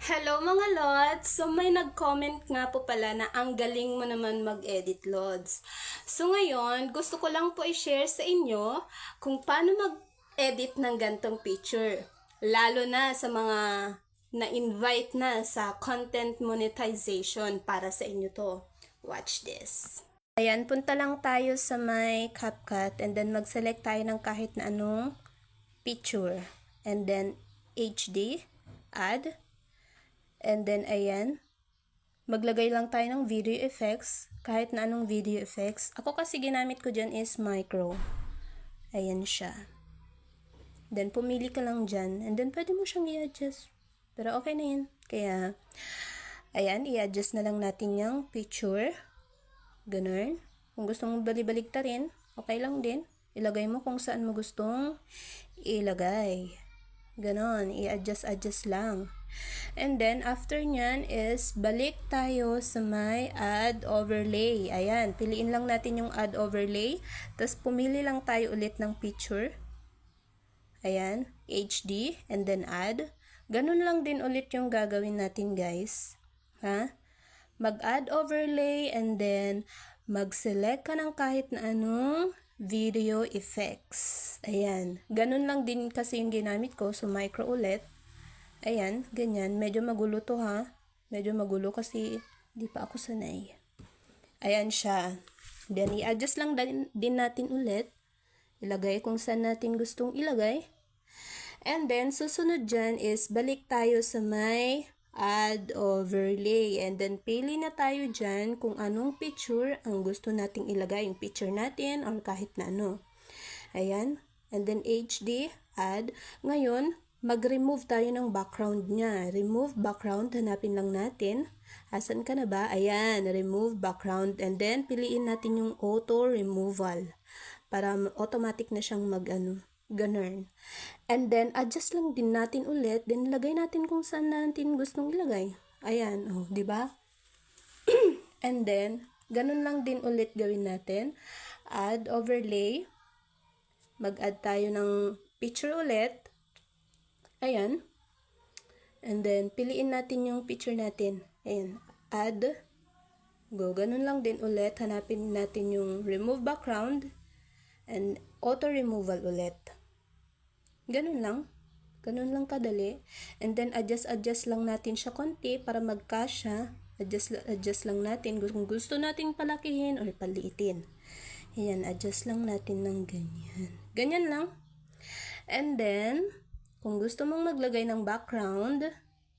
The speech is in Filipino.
Hello mga Lods! So may nag-comment nga po pala na ang galing mo naman mag-edit Lods. So ngayon, gusto ko lang po i-share sa inyo kung paano mag-edit ng gantong picture. Lalo na sa mga na-invite na sa content monetization para sa inyo to. Watch this. Ayan, punta lang tayo sa may CapCut and then mag-select tayo ng kahit na anong picture. And then HD, add, And then, ayan. Maglagay lang tayo ng video effects. Kahit na anong video effects. Ako kasi ginamit ko dyan is micro. Ayan siya. Then, pumili ka lang dyan. And then, pwede mo siyang i-adjust. Pero okay na yun. Kaya, ayan, i-adjust na lang natin yung picture. Ganun. Kung gusto mong bali-balik rin, okay lang din. Ilagay mo kung saan mo gustong ilagay. Ganon, i-adjust-adjust lang. And then, after nyan is, balik tayo sa may add overlay. Ayan, piliin lang natin yung add overlay. Tapos, pumili lang tayo ulit ng picture. Ayan, HD, and then add. Ganun lang din ulit yung gagawin natin, guys. Ha? Mag-add overlay, and then, mag-select ka ng kahit na anong video effects. Ayan. Ganun lang din kasi yung ginamit ko. So, micro ulit. Ayan, ganyan. Medyo magulo to ha. Medyo magulo kasi di pa ako sanay. Ayan siya. Then, i-adjust lang din, din natin ulit. Ilagay kung saan natin gustong ilagay. And then, susunod dyan is balik tayo sa may add overlay. And then, pili na tayo dyan kung anong picture ang gusto nating ilagay. Yung picture natin or kahit na ano. Ayan. And then, HD, add. Ngayon, mag-remove tayo ng background niya. Remove background, hanapin lang natin. Asan ka na ba? Ayan, remove background. And then, piliin natin yung auto removal. Para automatic na siyang mag, ano, ganun. And then, adjust lang din natin ulit. Then, lagay natin kung saan natin gustong ilagay. Ayan, oh, di ba? And then, ganun lang din ulit gawin natin. Add overlay. Mag-add tayo ng picture ulit. Ayan. And then, piliin natin yung picture natin. Ayan. Add. Go. Ganun lang din ulit. Hanapin natin yung remove background. And auto removal ulit. Ganun lang. Ganun lang kadali. And then, adjust-adjust lang natin siya konti para magkasya. Adjust, adjust lang natin kung gusto nating palakihin or paliitin. Ayan, adjust lang natin ng ganyan. Ganyan lang. And then, kung gusto mong maglagay ng background,